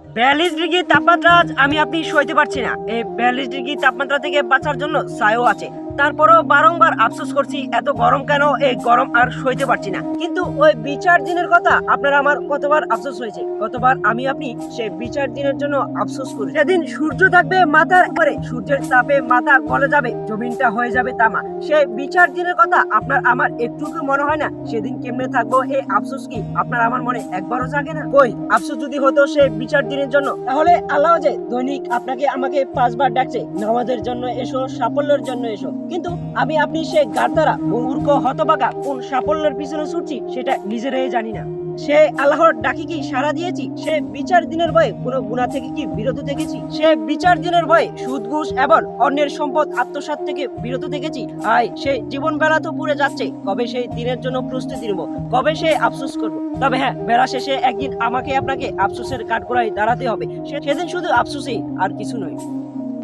বিয়াল্লিশ ডিগ্রি তাপমাত্রা আমি আপনি সইতে পারছি না। এই বিয়াল্লিশ ডিগ্রি তাপমাত্রা থেকে বাঁচার জন্য সায়ও আছে। তারপরও বারংবার আফসোস করছি, এত গরম কেন? এই গরম আর সইতে পারছি না। কিন্তু ওই বিচার দিনের কথা আপনার আমার কতবার আফসোস হয়েছে? কতবার আমি আপনি সেই বিচার দিনের জন্য আফসোস করি? সেদিন সূর্য থাকবে মাথার উপরে, সূর্যের তাপে মাথা গলে যাবে, জমিনটা হয়ে যাবে তামা। সেই বিচার দিনের কথা আপনার আমার একটু কি মনে হয় না, সেদিন কেমনে থাকব? এই আফসোস কি আপনার আমার মনে একবারও জাগে না? কই, আফসোস যদি হতো সে বিচার দিনের জন্য, তাহলে আল্লাহ যে দৈনিক আপনাকে আমাকে পাঁচবার ডাকছে, নামাজের জন্য এসো, সাফল্যের জন্য এসো। কিন্তু আমি আপনি সে গার্দারা মূর্খ হতবাকা কোন সাফল্যের পিছনে ছুটছি সেটা নিজেরাই জানি না। সে আল্লাহর ডাকি কি সারা দিয়েছি? সে বিচার দিনের ভয়ে কোনো গুণা থেকে কি বিরত থেকেছি? সে বিচার দিনের ভয়ে সুদ, ঘুষ এবং অন্যের সম্পদ আত্মসাৎ থেকে বিরত থেকেছি? আয় সে জীবন বেলা তো পুড়ে যাচ্ছে। কবে সেই দিনের জন্য প্রস্তুতি নেব? কবে সে আফসোস করব? তবে হ্যাঁ বেলা শেষে একদিন আমাকে আপনাকে আফসোসের কাঠগোড়ায় দাঁড়াতে হবে। সেদিন শুধু আফসোসই আর কিছু নয়।